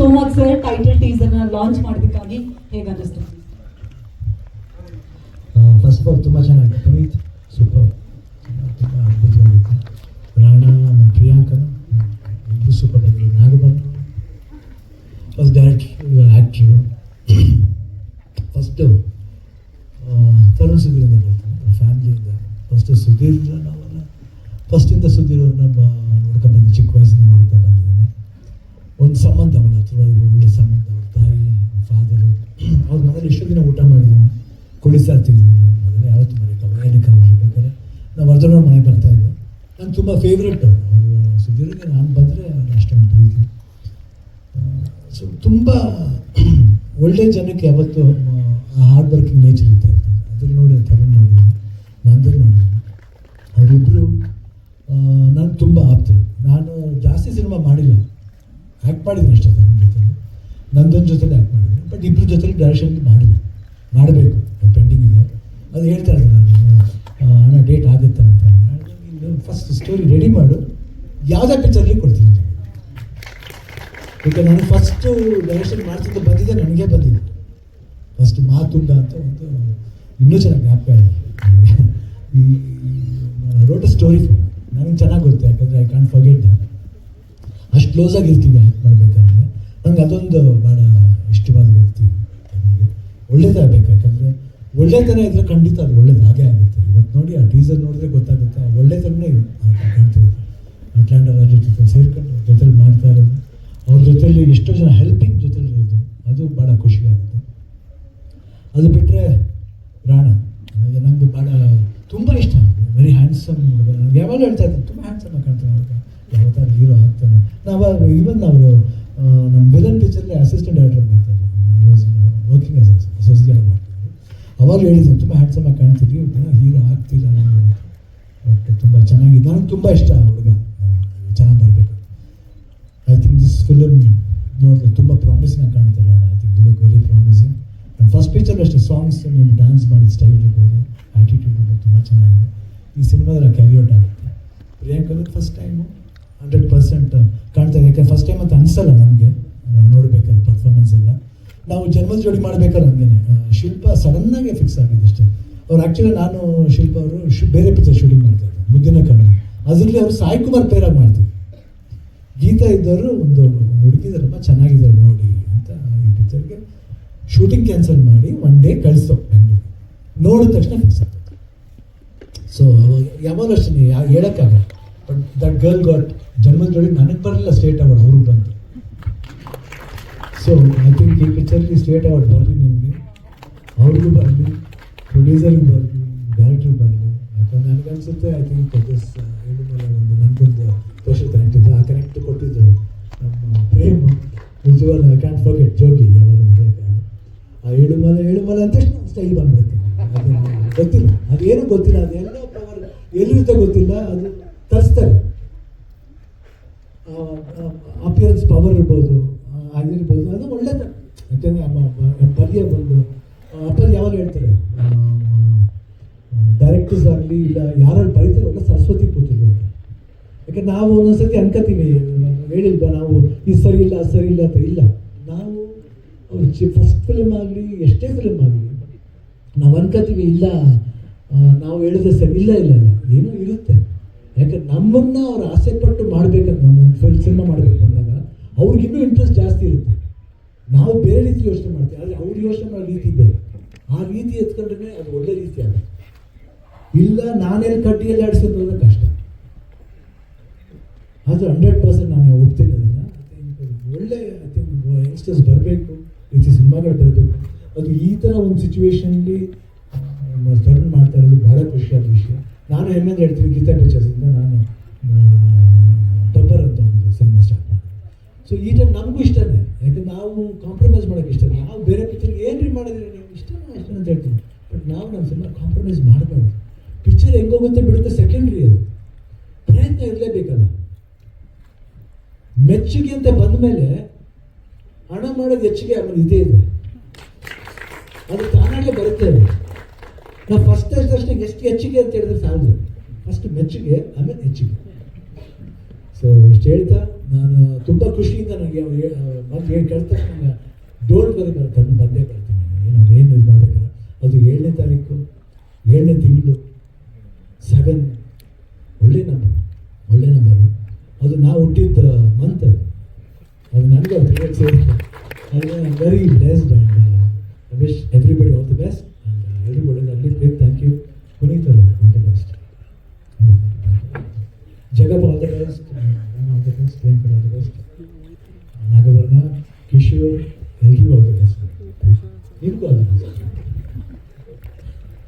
So much sir title teaser launch ಮಾಡೋದಕ್ಕಾಗಿ ಹೇಗೆ ಅನ್ನಿಸ್ತು? First of ತುಂಬ ಚೆನ್ನಾಗಿತ್ತು ಪುನೀತ್ ಸೂಪರ್ ತುಂಬ ಅದ್ಭುತವಾಗಿತ್ತು ರಾಣಾ ನಮ್ಮ ಪ್ರಿಯಾಂಕ. ಇಬ್ಬರು ಸೂಪರ್ ಬಂದರು ನಾಗಬಲ್ first director actor first Tarun ಸುಧೀರಿಂದ ಬರ್ತೀನಿ ಫ್ಯಾಮಿಲಿಯಿಂದ ಫಸ್ಟು ಸುಧೀರ್ ನಾವೆಲ್ಲ ಫಸ್ಟಿಂದ ಸುಧೀರ್ ನಮ್ಮ ನೋಡ್ಕೊಂಡು ಬಂದು ಚಿಕ್ಕ ವಯಸ್ಸಿಂದ ನೋಡ್ತಾ ಬಂದಿದ್ದೀನಿ ಒಂದು ಸಂಬಂಧ ಅವನ ಹತ್ರ ಒಳ್ಳೆ ಸಂಬಂಧ ಅವ್ರ ತಾಯಿ ಫಾದರು ಅವ್ರ ಮನೇಲಿ ಎಷ್ಟೋ ದಿನ ಊಟ ಮಾಡಿದ್ದೀನಿ ಯಾವತ್ತು ಮೊದಲೇ ಯಾವತ್ತು ಮನೆಗೆ ವೈನಿಕ ಬೇಕಾದ್ರೆ? ನಾವು ಅರ್ಜುನ ಮನೆಗೆ ಬರ್ತಾ ಇದ್ದೆ. ನಾನು ತುಂಬ ಫೇವ್ರೆಟ್ ಅವರು. ಅವರು ನಾನು ಬಂದರೆ ಅಷ್ಟೊಂದು ಪ್ರೀತಿ ಸೊ ತುಂಬ ಒಳ್ಳೆ ಜನಕ್ಕೆ ಯಾವತ್ತು ಹಾರ್ಡ್ ವರ್ಕಿಂಗ್ ನೇಚರ್ ಇರ್ತಾ ಇರ್ತದೆ ಅದನ್ನು ನೋಡಿ ತರುಣ್ ನೋಡಿದ್ದೀನಿ ನಂದನ್ ನೋಡಿದ್ದೀನಿ ಅವರಿಬ್ಬರು ನಾನು ತುಂಬ ಆಪ್ತರು ನಾನು ಜಾಸ್ತಿ ಸಿನಿಮಾ ಮಾಡಿಲ್ಲ ಆ್ಯಕ್ಟ್ ಮಾಡಿದ್ರು ಅಷ್ಟೇ ತರುಣ್ ಜೊತೆಲಿ. ನಂದನ್ ಜೊತೆಲಿ ಆ್ಯಕ್ಟ್ ಮಾಡಿದ್ರು. ಬಟ್ ಇಬ್ಬರ ಜೊತೆಲಿ ಡೈರೆಕ್ಷನ್ ಮಾಡಿದೆ ಮಾಡಬೇಕು. ಅದು ಪೆಂಡಿಂಗ್ ಇದೆ. ಅದು ಹೇಳ್ತಾ ಇದ್ದೆ ನಾನು ಹಣ ಡೇಟ್ ಆಗುತ್ತಾ ಅಂತ. ಫಸ್ಟ್ ಸ್ಟೋರಿ ರೆಡಿ ಮಾಡು. ಯಾವುದೇ ಪಿಕ್ಚರ್ಲಿ ಕೊಡ್ತೀನಿ. ಈಗ ನಾನು ಫಸ್ಟು ಡೈರೆಕ್ಷನ್ ಮಾಡ್ತಿದ್ದ ಬಂದಿದ್ದೆ ನನಗೆ ಬಂದಿದೆ. ಫಸ್ಟ್ ಮಾತುಂಡ ಅಂತ ಒಂದು ಇನ್ನೂ ಚೆನ್ನಾಗಿ ಜ್ಞಾಪಕ ಇದೆ. ಈ ರೋಟ ಸ್ಟೋರಿ ಫೋನ್ ನನಗೆ ಚೆನ್ನಾಗಿ ಗೊತ್ತು, ಯಾಕಂದರೆ ಐ ಕಾಂಟ್ ಫರ್ಗೆಟ್ ದಟ್ ಅಷ್ಟು ಕ್ಲೋಸ್ ಇರ್ತೀವಿ. ಆ್ಯಕ್ಟ್ ಮಾಡಬೇಕಾದ್ರೆ ನಂಗೆ ಅದೊಂದು ಭಾಳ ಇಷ್ಟವಾದ ವ್ಯಕ್ತಿ. ನನಗೆ ಒಳ್ಳೇದಾಗಬೇಕು ಯಾಕಂದರೆ ಒಳ್ಳೆತನ ಇದ್ರೆ ಖಂಡಿತ ಅದು ಒಳ್ಳೇದು, ಹಾಗೆ ಆಗುತ್ತೆ. ಇವತ್ತು ನೋಡಿ ಆ ಟೀಸರ್ ನೋಡಿದ್ರೆ ಗೊತ್ತಾಗುತ್ತೆ, ಆ ಒಳ್ಳೆತನೇ ಕಾಣ್ತಿರುತ್ತೆ ಅಟ್ಲಾಂಟ ರಾಜ ಜೊತೆ ಸೇರ್ಕೊಂಡು ಜೊತೆಲಿ ಮಾಡ್ತಾ ಇರೋದು. ಅವ್ರ ಜೊತೆಲಿ ಎಷ್ಟೋ ಜನ ಹೆಲ್ಪಿಂಗ್ ಜೊತೆಲಿ ಇರೋದು. ಅದು ಭಾಳ ಖುಷಿ ಆಗುತ್ತೆ. ಅದು ಬಿಟ್ಟರೆ ರಾಣ, ನನಗೆ ನನಗೆ ಭಾಳ ತುಂಬ ಇಷ್ಟ. ವೆರಿ ಹ್ಯಾಂಡ್ಸಮ್ ಹುಡುಗ. ನನಗೆ ಯಾವಾಗಲೂ ಹೇಳ್ತಾ ಇದ್ದೀನಿ ತುಂಬ ಹ್ಯಾಂಡ್ಸಮ್ ಕಾಣ್ತಾನೆ ಹುಡುಗ. ಯಾವತ್ತಾರು ಹೀರೋ ಹಾಕ್ತಾನೆ ನಾವು ಈವನ್ ಅವರು ನಮ್ಮ ವಿಲನ್ ಅಸಿಸ್ಟೆಂಟ್ ಡೈರೆಕ್ಟರ್ ಮಾಡ್ತಾರೆ ವಾಸ್ ವರ್ಕಿಂಗ್ ಆಸ್ ಅಸೋಸಿಯೇಟ್ ಮಾಡ್ತಿದ್ರು ಅವಾಗ ಹೇಳಿದ್ರು, ತುಂಬ ಹ್ಯಾಂಡ್ಸಮ್ ಆಗಿ ಕಾಣ್ತಿದ್ವಿ ಹೀರೋ ಆಗ್ತಿಲ್ಲ ನಾನು ಬಟ್ ತುಂಬ ಚೆನ್ನಾಗಿದೆ ನನಗೆ ತುಂಬ ಇಷ್ಟ ಹುಡುಗ. ಚೆನ್ನಾಗಿ ಬರಬೇಕು. ಐ ಥಿಂಕ್ ದಿಸ್ ಫಿಲಮ್ ನೋಡಿದ್ರೆ ತುಂಬ ಪ್ರಾಮಿಸಿಂಗ್ ಆಗಿ ಕಾಣ್ತಾರೆ I think look very promising first picture ಅಷ್ಟೇ ಸಾಂಗ್ಸ್ ನೀವು ಡ್ಯಾನ್ಸ್ ಮಾಡಿದ ಸ್ಟೈಲ್ ಇರ್ಬೋದು ಆ್ಯಟಿಟ್ಯೂಡ್ ಇರ್ಬೋದು, ತುಂಬ ಚೆನ್ನಾಗಿದೆ. ಈ ಸಿನಿಮಾದಲ್ಲಿ ಕ್ಯಾರಿ ಔಟ್ ಆಗುತ್ತೆ. ಪ್ರಿಯಾಂಕಲ್ಲಿ ಫಸ್ಟ್ ಟೈಮು ಹಂಡ್ರೆಡ್ ಪರ್ಸೆಂಟ್ ಕಾಣ್ತಾರೆ ಯಾಕಂದ್ರೆ ಫಸ್ಟ್ ಟೈಮ್ ಅಂತ ಅನಿಸಲ್ಲ ನಮಗೆ ನೋಡ್ಬೇಕಾದ್ರೆ ಪರ್ಫಾರ್ಮೆನ್ಸ್ ಎಲ್ಲ ನಾವು ಜನ್ಮದ ಜೋಡಿ ಮಾಡ್ಬೇಕಾದ್ರೆ ಹಂಗೇನೆ. ಶಿಲ್ಪ ಸಡನ್ನಾಗಿ ಫಿಕ್ಸ್ ಆಗಿದೆ ಅಷ್ಟೇ. ಅವ್ರು ಆ್ಯಕ್ಚುಲಿ ನಾನು ಶಿಲ್ಪ ಅವರು ಬೇರೆ ಪಿಕ್ಚರ್ ಶೂಟಿಂಗ್ ಮಾಡ್ತಾ ಇದ್ದೆ, ಮುದ್ದಿನ ಕಣ್ಣು. ಅದರಲ್ಲಿ ಅವರು ಸಾಯಿ ಕುಮಾರ್ ಪೇರಾಗಿ ಮಾಡ್ತಿದ್ರು. ಗೀತಾ ಇದ್ದವರು ಒಂದು ಹುಡುಗಿದಾರಮ್ಮ ಚೆನ್ನಾಗಿದ್ದಾರೆ ನೋಡಿ ಅಂತ ಈ ಪಿಕ್ಚರ್ಗೆ ಶೂಟಿಂಗ್ ಕ್ಯಾನ್ಸಲ್ ಮಾಡಿ ಒನ್ ಡೇ ಕಳಿಸ್ತೋ ಬೆಂಗಳೂರು. ನೋಡಿದ ತಕ್ಷಣ ಫಿಕ್ಸ್ ಆಗ್ತದೆ ಸೊ ಯಾವಾಗಲೂ ಅಷ್ಟೇ ಹೇಳೋಕ್ಕಾಗಲ್ಲ. ಬಟ್ ದಟ್ ಗರ್ಲ್ ಗಾಟ್ ಜನ್ಮದ ಜೋಡಿ ನನಗೆ ಬರಲಿಲ್ಲ ಸ್ಟೇಟ್ ಅವಾರ್ಡ್ ಅವ್ರಿಗೆ ಬಂತು. ಸೊ ಐ ಈ ಪಿಕ್ಚರ್ಗೆ ಸ್ಟೇಟ್ ಅವಾರ್ಡ್ ಬರಲಿ ನಿಮಗೆ. ಅವ್ರಿಗೂ ಬರಲಿ ಪ್ರೊಡ್ಯೂಸರ್ಗೆ ಬರಲಿ ಡೈರೆಕ್ಟ್ರಿಗೆ ಬರಲಿ. ಯಾಕಂದ್ರೆ ನನಗನ್ಸುತ್ತೆ ಐ ಥಿಂಕ್ ದಿಸ್ ಹೇಳಿದ ಒಂದು ನನಗೊಂದು ಸ್ಪೆಷಲ್ ಕನೆಕ್ಟ್ ಇದೆ ಆ ಕನೆಕ್ಟ್ ಕೊಟ್ಟಿದ್ದು ನಮ್ಮ ಪ್ರೇಮ್. ನಿಜವಾದ ಐ ಕ್ಯಾಂಟ್ ಫಾರ್ಗೆಟ್ ಜೋಗಿ, ಯಾವಾಗ ಮರೆಯೋಕ್ಕಾಗಲ್ಲ ಆ ಏಳುಮಲೆ ಏಳುಮಲೆ ಅಂತ ಸ್ಟೈಲ್ ಬಂದ್ಬಿಡುತ್ತೆ. ಅದು ಗೊತ್ತಿಲ್ಲ ಅದೇನು ಗೊತ್ತಿಲ್ಲ ಅದೆಲ್ಲ ಪವರ್ ಎಲ್ಲಿರುತ್ತೆ ಗೊತ್ತಿಲ್ಲ, ಅದು ತರಿಸ್ತಾರೆ. ಅಪಿಯರೆನ್ಸ್ ಪವರ್ ಇರ್ಬೋದು ಆಗಿರ್ಬೋದು, ಅದು ಒಳ್ಳೇದು ಯಾಕಂದರೆ ಪರ್ಯ ಬಂದು ಅಪ್ಪಲ್ಲಿ ಯಾವಾಗ ಹೇಳ್ತಾರೆ? ಡೈರೆಕ್ಟರ್ಸ್ ಆಗಲಿ ಇಲ್ಲ ಯಾರು ಬರೀತಾರೆ ಒಳ್ಳೆ ಸರಸ್ವತಿ ಕೂತಿದ್ರು ಅಂತ ಯಾಕಂದ್ರೆ ನಾವು ಒಂದೊಂದ್ಸತಿ ಅನ್ಕೋತೀವಿ ಹೇಳಿಲ್ವಾ ನಾವು, ಇದು ಸರಿ ಇಲ್ಲ ಸರಿ ಇಲ್ಲ ಅಂತ? ಇಲ್ಲ. ನಾವು ಫಸ್ಟ್ ಫಿಲ್ಮ್ ಆಗಲಿ, ಎಷ್ಟೇ ಫಿಲ್ಮ್ ಆಗಲಿ, ನಾವು ಅನ್ಕೋತೀವಿ, ಇಲ್ಲ ನಾವು ಹೇಳಿದ್ರೆ ಸರಿ, ಇಲ್ಲ ಇಲ್ಲ ಇಲ್ಲ, ಏನೋ ಇರುತ್ತೆ. ಯಾಕಂದ್ರೆ ನಮ್ಮನ್ನು ಅವ್ರು ಆಸೆ ಪಟ್ಟು ಮಾಡ್ಬೇಕಂತ, ನಮ್ಮ ಫಿಲ್ ಸಿನಿಮಾ ಮಾಡ್ಬೇಕು ಬಂದಾಗ, ಅವ್ರಿಗಿನ್ನೂ ಇಂಟ್ರೆಸ್ಟ್ ಜಾಸ್ತಿ ಇರುತ್ತೆ. ನಾವು ಬೇರೆ ರೀತಿ ಯೋಚನೆ ಮಾಡ್ತೀವಿ, ಆದರೆ ಅವ್ರು ಯೋಚನೆ ಮಾಡೋ ರೀತಿ ಬೇರೆ. ಆ ರೀತಿ ಎತ್ಕೊಂಡ್ರೆ ಅದು ಒಳ್ಳೆ ರೀತಿ ಅಲ್ಲ. ಇಲ್ಲ, ನಾನೆಲ್ಲಿ ಕಡ್ಡಿಯಲ್ಲಿ ಆಡಿಸೋದು ಕಷ್ಟ. ಅದು ಹಂಡ್ರೆಡ್ ಪರ್ಸೆಂಟ್ ನಾನು ಒಪ್ತೀನಿ ಅದನ್ನು. ಒಳ್ಳೆ ಯಂಗ್ಸ್ಟರ್ಸ್ ಬರಬೇಕು ರೀತಿ ಸಿನಿಮಾಗಳು ಬರಬೇಕು. ಅದು ಈ ಥರ ಒಂದು ಸಿಚುವೇಶನ್ಲಿ ಟರ್ನ್ ಮಾಡ್ತಾ ಇರೋದು ಭಾಳ ಖುಷಿಯಾದ ವಿಷಯ. ನಾನು ಹೆಮ್ಮೆಂದು ಹೇಳ್ತೀನಿ ಗೀತಾ ಪಿಕ್ಚರ್ಸಿಂದ ನಾನು ಪಬ್ಬರ್ ಅಂತ ಒಂದು ಸಿನಿಮಾ ಸ್ಟಾರ್ಟ್ ಸೊ ಈ ಟೈಮ್ ನಮಗೂ ಇಷ್ಟನೇ. ಯಾಕಂದ್ರೆ ನಾವು ಕಾಂಪ್ರಮೈಸ್ ಮಾಡೋಕ್ಕೆ ಇಷ್ಟ. ನಾವು ಬೇರೆ ಪಿಕ್ಚರ್ಗೆ ರೀ ಮಾಡಿದ್ರೆ ನೀವು ಇಷ್ಟನಾ ಇಷ್ಟ ಅಂತ ಹೇಳ್ತೀನಿ ಬಟ್ ನಾವು ನಮ್ಮ ಸಿನಿಮಾ ಕಾಂಪ್ರಮೈಸ್ ಮಾಡಬಾರ್ದು. ಪಿಕ್ಚರ್ ಹೆಂಗೋಗುತ್ತೆ ಬಿಡುತ್ತೆ ಸೆಕೆಂಡ್ರಿ ಅದು. ಪ್ರಯತ್ನ ಇರಲೇಬೇಕಲ್ಲ. ಮೆಚ್ಚುಗೆ ಅಂತ ಬಂದ ಮೇಲೆ ಹಣ ಮಾಡೋದು ಹೆಚ್ಚಿಗೆ ಆಮೇಲೆ ಇದೇ ಇದೆ. ಅದು ತಾನಾಗಲೇ ಬರುತ್ತೆ ಅದು. ನಾವು ಫಸ್ಟ್ ಅಷ್ಟೇ ಎಷ್ಟು ಹೆಚ್ಚಿಗೆ ಅಂತ ಹೇಳಿದ್ರೆ ಸಾಲದು. ಫಸ್ಟ್ ಮೆಚ್ಚುಗೆ, ಆಮೇಲೆ ಹೆಚ್ಚಿಗೆ. ಸೊ ಇಷ್ಟು ಹೇಳ್ತಾ ನಾನು ತುಂಬ ಖುಷಿಯಿಂದ ನನಗೆ ಅವ್ರು ಮತ್ತೆ ಹೇಳಿ, ಕೇಳಿದ ತಕ್ಷಣ ಡೋಲ್ ಬರಿ ಬರ್ತಾನೆ ಬಂದೇ ಬರ್ತೀನಿ. ಏನು ಏನು ಇದು ಮಾಡಬೇಕಲ್ಲ? ಅದು ಏಳನೇ ತಾರೀಕು, ಏಳನೇ ತಿಂಗಳು, ಸೆವೆನ್. ಒಳ್ಳೆ ನಂಬರ್ ಒಳ್ಳೆ ನಂಬರು ಅದು ನಾವು ಹುಟ್ಟಿದ ಮಂತ್ ಅದು ನನಗೆ ಅದು very blessed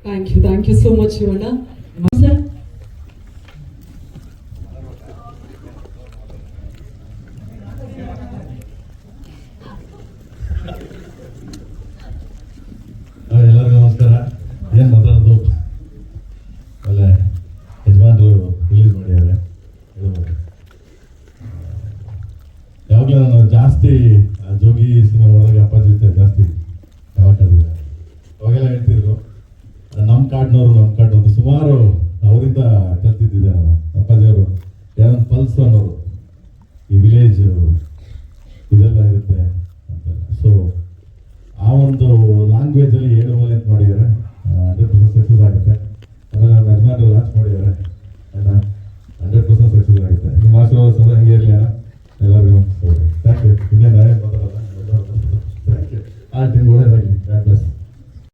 thank you thank you so much Shivanna sir ಎಲ್ಲರಿಗೂ ನಮಸ್ಕಾರ ಏನು ಮಾತಾಡೋದು? ಅಲ್ಲೇ ಯಜಮಾನ್ರು ರಿಲೀಸ್ ಮಾಡಿದ್ದಾರೆ ಯಾವಾಗಲೂ ನಾನು ಜಾಸ್ತಿ ಜೋಗಿ ಸಿನಿಮಾ ಒಳಗೆ ಅಪ್ಪಾಜಿ ಜಾಸ್ತಿ ಅವಾಗೆಲ್ಲ ಹೇಳ್ತಿದ್ರು ನಮ್ಮ ಕಾಡ್ನವರು ನಮ್ಮ ಕಾಡು